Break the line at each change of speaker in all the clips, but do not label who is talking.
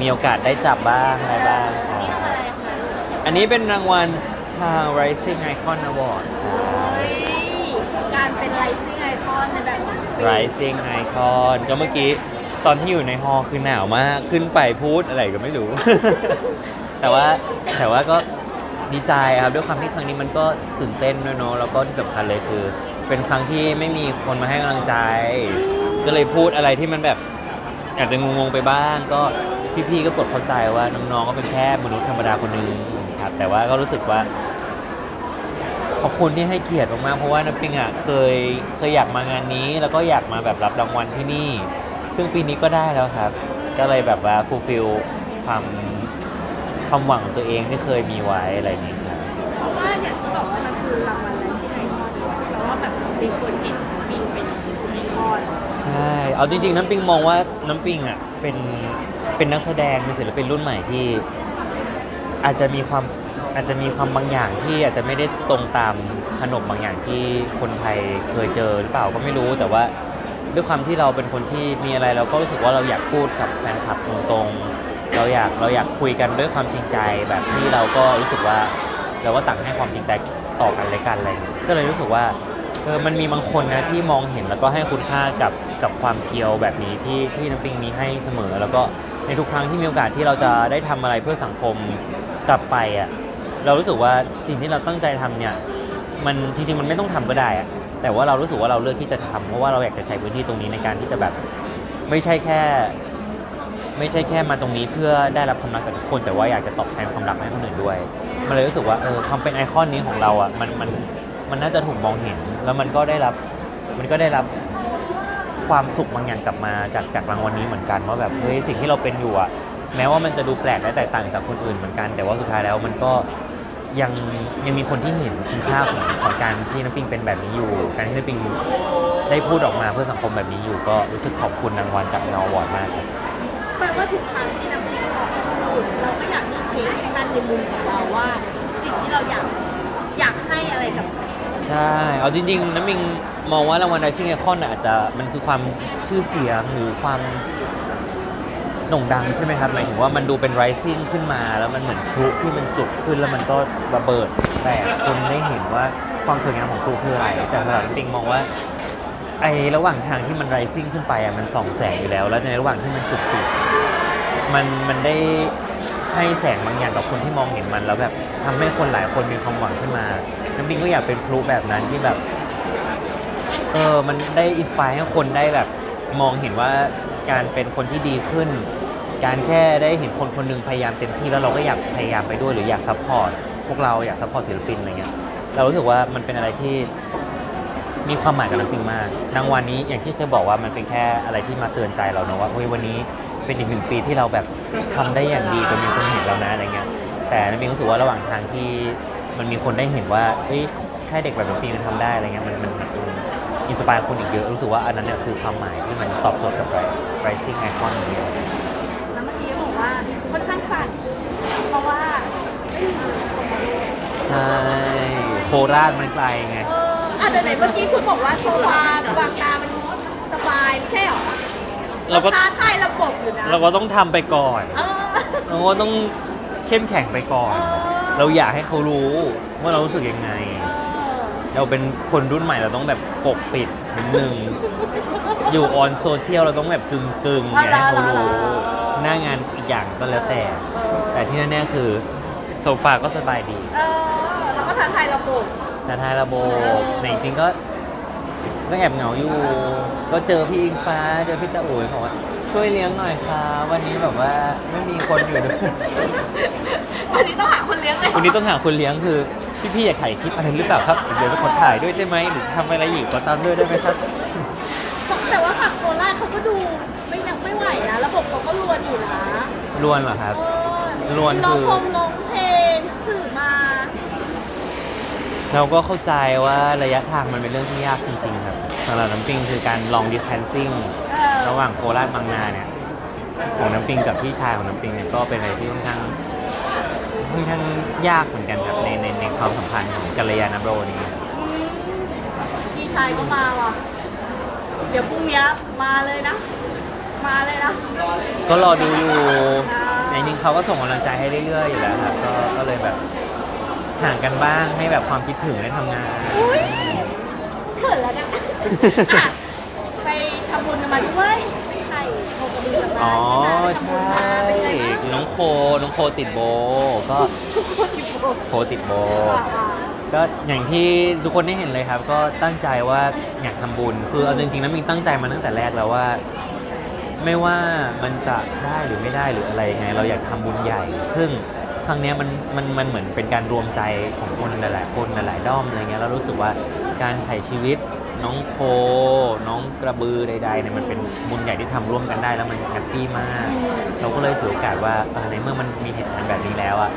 มีโอกาสได้จับบ้างอะไรบ้างครับ
นี่ทำอะไรคะ
อันนี้เป็นรางวัลทาง Rising Icon Award ครับ
เฮ้ยการเป็นไลซิ่งไอคอนในแบบของปี
Rising Icon ก็เมื่อกี้ตอนที่อยู่ในฮอลล์คือหนาวมากขึ้นไปพูดอะไรก็ไม่รู้ แต่ว่าแต่ว่าก็ดีใจครับด้วยความที่ครั้งนี้มันก็ตื่นเต้นด้วยเนาะแล้วก็ที่สำคัญเลยคือ เป็นครั้งที่ไม่มีคนมาให้กำลังใจ ก็เลยพูดอะไรที่มันแบบอาจจะงงๆไปบ้าง ก็ พี่ๆก็กดเข้าใจว่าน้องๆก็เป็นแค่มนุษย์ธรรมดาคนหนึงครับแต่ว่าก็รู้สึกว่า ขอบคุณที่ให้เกียรติมากๆเพราะว่าน้ำปิงอะเคยเคยอยากมางานนี้ แล้วก็อยากมาแบบรับรางวัลที่นี่ ซึ่งปีนี้ก็ได้แล้วครับ ก็เลยแบบว่าฟูลฟิลความความหวังของตัวเองที่เคยมีไว้อะไรอย่างนี้ครับ
เพราะว่าอย่างที่บอกว่ามันคือรางวัลไลซิ่งไอคอนแต่ว่าแบบมีคนเห็นมีเป็นไอคอน
ช่เอาจริงๆ น้ำปิงมองว่าน้ำปิงอะเป็นเป็นนักแสดงเป็นศิลปินรุ่นใหม่ที่ อาจจะมีความอาจจะมีความบางอย่างที่อาจจะไม่ได้ตรงตามขนบบางอย่างที่คนไทยเคยเจอหรือเปล่าก็ไม่รู้แต่ว่าด้วยความที่เราเป็นคนที่มีอะไรเราก็รู้สึกว่าเราอยากพูดกับแฟนคลับตรงๆ เราอยากเราอยากคุยกันด้วยความจริงใจแบบที่เราก็รู้สึกว่าเราก็ต่างให้ความจริงใจต่อกันและกันอะไรอย่างเงี้ยก็เลยรู้สึกว่า เออมันมีบางคนนะที่มองเห็นแล้วก็ให้คุณค่ากับกับความเพียวแบบนี้ที่ที่น้ำปิงมีให้เสมอ แล้วก็ในทุกครั้งที่มีโอกาสที่เราจะได้ทำอะไรเพื่อสังคมกลับไปอะเรารู้สึกว่าสิ่งที่เราตั้งใจทำเนี่ยมันจริงๆมันไม่ต้องทำก็ได้อะแต่ว่าเรารู้สึกว่าเราเลือกที่จะทำเพราะว่าเราอยากจะใช้พื้นที่ตรงนี้ในการที่จะแบบไม่ใช่แค่ ไม่ใช่แค่มาตรงนี้เพื่อได้รับความรักจากทุกคน แต่ว่าอยากจะตอบแทนความรักให้คนอื่นด้วย มันเลยรู้สึกว่าเออความเป็นไอคอนนี้ของเราอะมันมัน มันน่าจะถูกมองเห็น แล้วมันก็ได้รับมันก็ได้รับความสุขบางอย่างกลับมาจากจากรางวัลนี้เหมือนกันว่าแบบเฮ้ยสิ่งที่เราเป็นอยู่อะแม้ว่ามันจะดูแปลกและแตกต่างจากคนอื่นเหมือนกัน แต่ว่าสุดท้ายแล้วมันก็ยังยังมีคนที่เห็นคุณค่าของของการที่น้ำปิงเป็นแบบนี้อยู่ การที่น้ำปิงได้พูดออกมาเพื่อสังคมแบบนี้อยู่ ก็รู้สึกขอบคุณรางวัลจากเงวอร์ดมากครับ
แปลว่าทุกครั้งที่นำออกมาพูดเราก็อยากที่เทคให้มันในมุมของเราว่าสิ่งที่เราอยากอยากให้อะไรกับ
ใช่ เอาจริง ๆน้ำปิงมองว่ารางวัลไดซิ่งไอคอนอาจจะมันคือความชื่อเสียงหรือความโด่งดังใช่ไหมครับหมายถึงว่ามันดูเป็น rising ขึ้นมา แล้วมันเหมือนพลุที่มันจุดขึ้นแล้วมันก็ระเบิด แตกคนได้เห็นว่าความสวยงามของพลุคืออะไรแต่สำหรับน้ำปิงมองว่าไอระหว่างทางที่มัน rising ขึ้นไปอะมันส่องแสงอยู่แล้ว แล้วในระหว่างที่มันจุดติดมันมันได้ให้แสงบางอย่างกับคนที่มองเห็นมันแล้วแบบทำให้คนหลายคนมีความหวังขึ้นมา น้ำปิงก็อยากเป็นพลุแบบนั้นที่แบบ เออ มันได้อินสปายให้คนได้แบบ มองเห็นว่าการเป็นคนที่ดีขึ้น การแค่ได้เห็นคนคนหนึงพยายามเต็มที่แล้วเราก็อยากพยายามไปด้วยหรืออยากซัพพอร์ตพวกเราอยากซัพพอร์ตศิลปินอะไรเงี้ย เรารู้สึกว่ามันเป็นอะไรที่มีความหมายกับน้ำปิงมากรางวัลนี้อย่างที่เคยบอกว่ามันเป็นแค่อะไรที่มาเตือนใจเราเนอะว่าเฮ้ยวันนี้เป็นอีกหนึ่งปีที่เราแบบทำได้อย่างดีจนมีคนเห็นเรานะอะไรเงี้ย แต่น้ำปิงรู้สึกว่าระหว่างทางที่ มันมีคนได้เห็นว่าเฮ้ยแค่เด็กแบบน้ำปิงมันทำได้อะไรเงี้ยมันมันมันอินสปายคนอีกเยอะ รู้สึกว่าอันนั้นเนี่ยคือความหมายที่มันตอบโจทย์กับ Rising Icon นี้
แล้วเมื่อกี้บอกว่าค่อนข้างสั่นเพราะว่าไม่มีคนมาดู
ใช่โคราชมันไกลไง
เอออะเดี๋ยวไหนเมื่อกี้คุณบอกว่าโซฟาบางตามันสบายไม่ใช่หรอ
เราก็
ท้าทายระบบอยู่นะ
เราก็ต้องทำไปก่อน
เออ
เราก็ต้องเข้มแข็งไปก่อน
เออ
เราอยากให้เขารู้ว่าเรารู้สึกยังไง เราเป็นคนรุ่นใหม่เราต้องแบบปกปิดนิดนึง อยู่ออนโซเชียลเราต้องแบบกึ่งกึ่งๆอยากให้เขารู้ หน้างานอีกอย่างก็แล้วแต่ แต่ที่แน่ๆคือโซฟาก็สบายดี
เออแล้วก็ท้าทายระบบ
นาทายระบบแต่จริงๆก็ ก็แอบเหงาอยู่ ก็เจอพี่อิงฟ้า เจอพี่ตาอุ๋ยบอกว่าช่วยเลี้ยงหน่อยค่ะ วันนี้แบบว่าไม่มีคนอยู่ด้วย
วันนี้ต้องหาคนเลี้ยงเลย
วันนี้ต้องหาคนเลี้ยงคือพี่ๆอยากถ่ายคลิปอะไรหรือเปล่าครับเดี๋ยวจะขอถ่ายด้วยได้ไหมหรือทำอะไรอยู่ขอตามด้วยได้ไหมครับ
แต่ว่าฝั่งโคราชเขาก็ดูไม่นักไม่ไหวนะ ระบบเขาก็รวนอยู่นะ
รวนเหรอครับ
เออ
รวน
ร้อง
คือ
พงร้องเพลงสื่อมา
เราก็เข้าใจว่าระยะทางมันเป็นเรื่องที่ยากจริงๆครับสำหรับน้ำปิงคือการ long distancing
เออ
ระหว่างโคราชบางนาเนี่ยของน้ำปิงกับพี่ชายของน้ำปิงเนี่ยก็เป็นอะไรที่ค่อนข้าง ค่อนข้างยากเหมือนกันครับในในในความสัมพันธ์ของกัลยาณโรนี้
อืมพี่ชายก็มาว่ะ เดี๋ยวพรุ่งนี้มาเลยนะ มาเลยนะ
ก็รอดูอยู่
อ่า
ในนิ่งเขาก็ส่งกำลังใจให้เรื่อยๆอยู่แล้วครับก็ก็เลยแบบห่างกันบ้างให้แบบความคิดถึงได้ทำงาน
อุ้ยเขินแล้วนะอะไปทำบุญกันมาด้วยไม่ใช่โคกระบือกันมา
อ๋อ
ใช่
องโค น้องโคติดโบ ก็
โค
ติดโบ ก็อย่างที่ทุกคนได้เห็นเลยครับ ก็ตั้งใจว่าอยากทำบุญ คือเอาจริงๆนะมิงตั้งใจมาตั้งแต่แรกแล้วว่า ไม่ว่ามันจะได้หรือไม่ได้หรืออะไรยังไง เราอยากทำบุญใหญ่ ซึ่งครั้งเนี้ยมันมันมันเหมือนเป็นการรวมใจของคนหลายๆคนหลายๆด้อมอะไรเงี้ยแล้วรู้สึกว่าการถ่ายชีวิต น้องโค น้องกระบือใดๆเนี่ยมันเป็นบุญใหญ่ที่ทำร่วมกันได้แล้วมันแฮปปี้มาก เราก็เลยถือโอกาสว่าเออในเมื่อมันมีเหตุการณ์แบบนี้แล้วอะ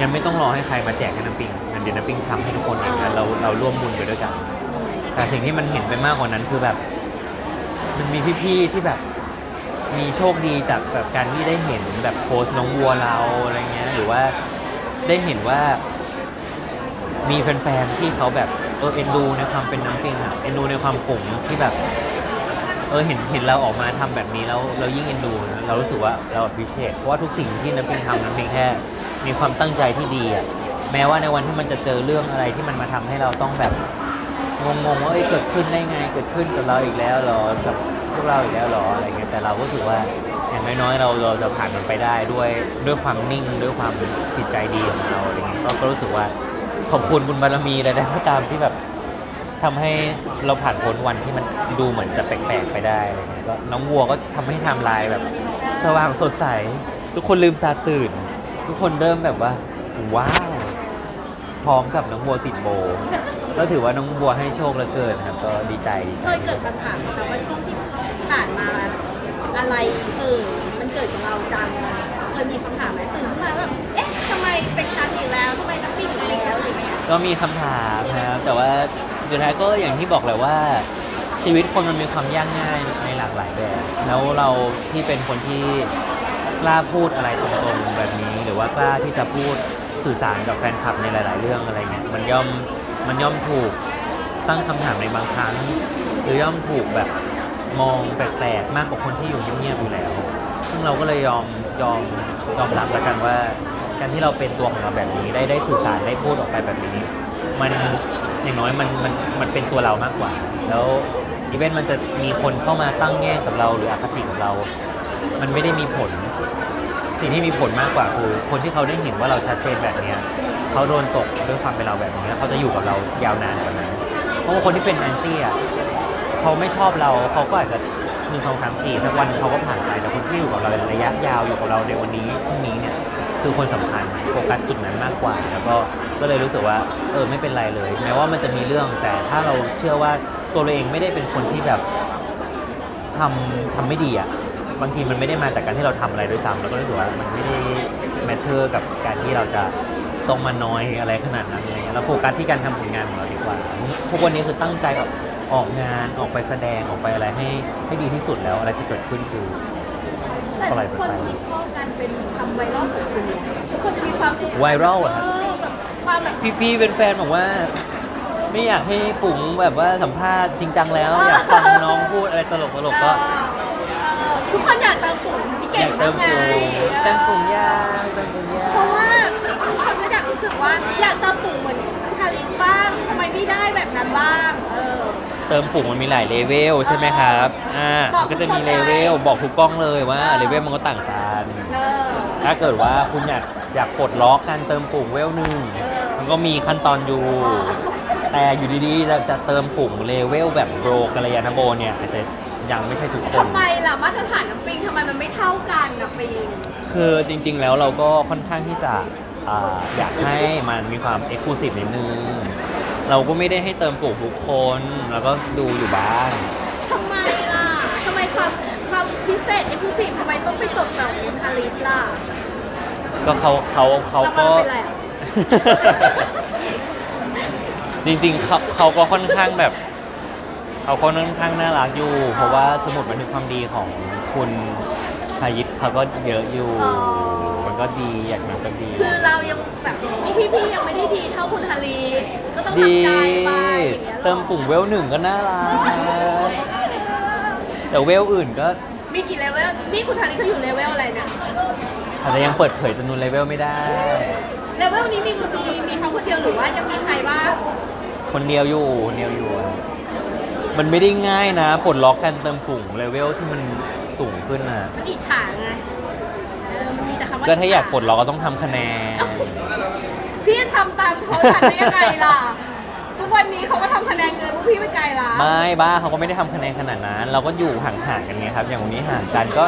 ยังไม่ต้องรอให้ใครมาแจกให้น้ำปิงงั้นเดี๋ยวน้ำปิงทำให้ทุกคนเองนะเราเราร่วมบุญไปด้วยกัน แต่สิ่งที่มันเห็นไปมากกว่านั้นคือแบบ มันมีพี่ๆที่แบบ มีโชคดีจากแบบการที่ได้เห็นแบบโพสต์น้องวัวเราอะไรเงี้ย หรือว่าได้เห็นว่า มีแฟนๆที่เขาแบบ เออเอ็นดูในความเป็นน้ำปิงอะเอ็นดูในความผงที่แบบ เออเห็นเห็นเราออกมาทำแบบนี้แล้วเรายิ่งเอ็นดูนะเรารู้สึกว่าเราพิเศษเพราะว่าทุกสิ่งที่น้ำปิงทำน้ำปิงแค่มีความตั้งใจที่ดีอะแม้ว่าในวันที่มันจะเจอเรื่องอะไรที่มันมาทำให้เราต้องแบบงงๆว่าเอ้ยเกิดขึ้นได้ไงเกิดขึ้นกับเราอีกแล้วเหรอกับพวกเราอีกแล้วเหรออะไรเงี้ยแต่เราก็รู้สึกว่าอย่างน้อยๆเราเราจะผ่านมันไปได้ด้วยด้วยความนิ่งด้วยความจิตใจดีของเราอะไรเงี้ยก็ก็รู้สึกว่า ขอบคุณบุญบารมีใดๆก็ตามที่แบบทำให้เราผ่านพ้นวันที่มันดูเหมือนจะแปลกๆไปได้อะไรเงี้ยก็น้องวัวก็ทำให้ไทม์ไลน์แบบ สว่างสดใส ทุกคนลืมตาตื่น ทุกคนเริ่มแบบว่า ว้าว พร้อมกับน้องวัวติดโบ ก็ถือว่าน้องบัวให้โชคเหลือเกินครับ ก็ดีใจดี
เค
ใจ
ยเกิดคำถามไหมคะว่าช่วงที่ผ่านมาอะไรเออ ก็มีคำถามนะครั
บ แต่ว่าสุดท้ายก็อย่างที่บอกแหละว่า ชีวิตคนมันมีความยากง่ายในหลากหลายแบบ แล้วเราที่เป็นคนที่กล้าพูดอะไรตรงๆแบบนี้ หรือว่ากล้าที่จะพูดสื่อสารกับแฟนคลับในหลาย ๆ เรื่องอะไรเงี้ยมันย่อมมันย่อมถูกตั้งคำถามในบางครั้ง หรือย่อมถูกแบบมองแปลกๆมากกว่าคนที่อยู่เงียบๆอยู่แล้ว ซึ่งเราก็เลยยอมยอมยอมรับแล้วกันว่า การที่เราเป็นตัวของเราแบบนี้ได้ได้สื่อสารได้พูดออกไปแบบนี้ มันอย่างน้อยมันมันมันเป็นตัวเรามากกว่า แล้วอีเวนต์มันจะมีคนเข้ามาตั้งแง่กับเราหรืออคติกับเรา มันไม่ได้มีผล สิ่งที่มีผลมากกว่าคือคนที่เขาได้เห็นว่าเราชัดเจนแบบเนี้ยเขาโดนตกด้วยความเป็นเราแบบนี้เขาจะอยู่กับเรายาวนานกว่านั้นเพราะว่าคนที่เป็นแอนตี้อะเขาไม่ชอบเราเขาก็อาจจะหนึ่งสองสามสี่สักวันเขาก็ผ่านไปแต่คนที่อยู่กับเราในระยะยาวอยู่กับเราในวันนี้พรุ่งนี้เนี่ย คือคนสำคัญโฟกัสจุดนั้นมากกว่า แล้วก็ก็เลยรู้สึกว่าเออไม่เป็นไรเลย แม้ว่ามันจะมีเรื่องแต่ถ้าเราเชื่อว่าตัวเราเองไม่ได้เป็นคนที่แบบทำทำไม่ดีอะบางทีมันไม่ได้มาจากการที่เราทำอะไรด้วยซ้ำแล้วก็รู้สึกว่ามันไม่ได้แมทเทอร์กับการที่เราจะต้องมาน้อยอะไรขนาดนั้นอะไรเงี้ยเราโฟกัสที่การทำผลงานของเราดีกว่าทุกวันนี้คือตั้งใจออกงานออกไปแสดงออกไปอะไรให้ให้ดีที่สุดแล้วอะไรจะเกิดขึ้นคือ
แต่ทุกคนที่ชอบกันเป็นทำไวรัลของคุณเนี่ยทุกคนจะมีความสุข
ไวรัลอะครับ
เออแบบความแบบ
พี่ๆเป็นแฟนบอกว่า ไม่อยากให้ปุ๋งแบบว่าสัมภาษณ์จริงจังแล้ว อยากฟังน้องพูดอะไรตลกตลกๆก็
เออทุกคนอยากเติมปุ๋งพี่
อ
เก่
ยางกเติ
บ้าง
ม
ไง
ปุ๋งเติมปุ๋งยาเติมปุ๋งยา
เพราะว่าทุกคนก็อยากรู้สึกว่าอยากเติมปุ๋งเหมือนทารินบ้างทำไมไม่ได้แบบนั้นบ้าง เออ
เติมปุ๋งมันมีหลายเลเวลใช่ไหมครับอ่า
บอก
มันก็จะมี
ทุกคน
เลเวลบอกทุกกล้องเลยว่าเลเวลมันก็ต่างกัน
เออ
ถ้าเกิดว่าคุณอยากอยากปลดล็อกการเติมปุ๋งเวลหนึ่งมันก็มีขั้นตอนอยู่ แต่อยู่ดีๆเราจะเติมปุ๋งเลเวลแบบโบรกัลยาณโบเนี่ยอาจจะยังไม่ใช่ทุกคน
ทำไมล่ะมาตรฐานน้ำปิงทำไมมันไม่เท่ากันนะปิง
คือจริงๆแล้วเราก็ค่อนข้างที่จะอ่าอยากให้มันมีความเอ็กซ์คลูซีฟนิดนึง เราก็ไม่ได้ให้เติมปลูกทุกคนแล้วก็ดูอยู่บ้าง
ทำไมล่ะ ทำไมความความพิเศษเอ็กซ์คลูซีฟทำไมต้องไปตกแบบคุณทารินล่ะ
ก็เขาเขาเขา
แล้วมัน
ก็
เป็นไรอะ
จริงๆเขาเขาก็ค่อนข้างแบบ เขาค่อนข้างน่ารักอยู่ เพราะว่าสมุดบันทึกความดีของคุณพายิตเขาก็เยอะอยู่มันก็ดีอย่างนั้นก็ดี
คือเรายังแบบพี่ๆยังไม่ได้ดีเท่าคุณทาริน ก็ต้อง
ดี
ทำใจไปอย่างเงี้ยหรอ
เติมปุ่งเวลหนึ่งก็น่ารักแต่เวลอื่นก็
มีกี่เลเวลนี่คุณธาริเขาอยู่เลเวลอะไรเนี่ย
อาจจะยังเปิดเผยจำนวนเลเวลไม่ได้
เลเวลนี้มีมีมีเขาคนเดียวหรือว่ายังมีใครบ้าง
คนเดียวอยู่คนเดียวอยู่ มันไม่ได้ง่ายนะปลดล็อกการเติมปุ่งเลเวลที่มันสูงขึ้นนะ
มันอิจฉาไงเออมันมีแต่คำว่า
ก็ถ้าอยากปลดล็อกก็ต้องทำคะแนน
พี่จะทำตามเขาทันได้ยังไงล่ะ ทุกวันนี้เขาก็ทำคะแนนเกินพวกพี่ไม่ใจละ
ไม่บ้าเขาก็ไม่ได้ทำคะแนนขนาดนั้น เราก็อยู่ห่างๆกันไงครับ อย่างวันนี้ห่างกันก็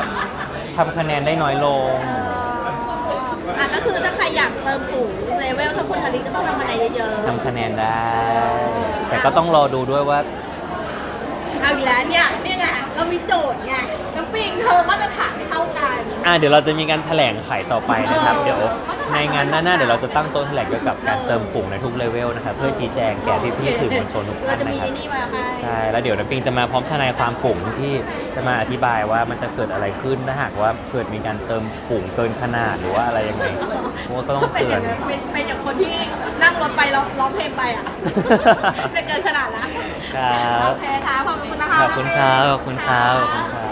ทำคะแนนได้น้อยลง
อะก็คือถ้าใครอยากเติมปุ่มเลเวลถ้าคุณทาริก็ต้องทำอะไรเยอะ
ทำคะแนนได้ แต่ก็ต้องรอดูด้วยว่า
ๆ เอาอีกแล้วเนี่ยเนี่ยไงเรามีโจทย์ไงน้ำปิงเธอมาตรฐานไม่เท่ากัน
อ่าเดี๋ยวเราจะมีการแถลงไขต่อไปนะครับ
เออ
เดี๋ยว ในงานหน้าๆเดี๋ยวเราจะตั้งโต๊ะแถลงเกี่ยวกับการเติมปุ่มในทุกเลเวลนะครับเพื่อชี้แจงแก่พี่ๆสื่อมวลชนทุก
เรา
ท่าน
จะมี
นะครับ
ไอ้นี่มาให้
ใช่ แล้วเดี๋ยวน้ำปิงจะมาพร้อมทนายความปุ่มที่จะมาอธิบายว่ามันจะเกิดอะไรขึ้นถ้าหากว่าเกิดมีการเติมปุ่มเกินขนาดหรือว่าอะไรยังไงเพราะว่าก็ต้อง
เป็น
เตื
อ
อน
ย่างนั้นเป็นเป็นอย่างคนที่นั่งรถไปร้องร้องเพลงไปอะ ไม่เกินขนาดนะ
ครั
โอบเคค่ะขอบคุณนะคะ
ขอบคุณครับขอบคุณครับขอบคุณครับ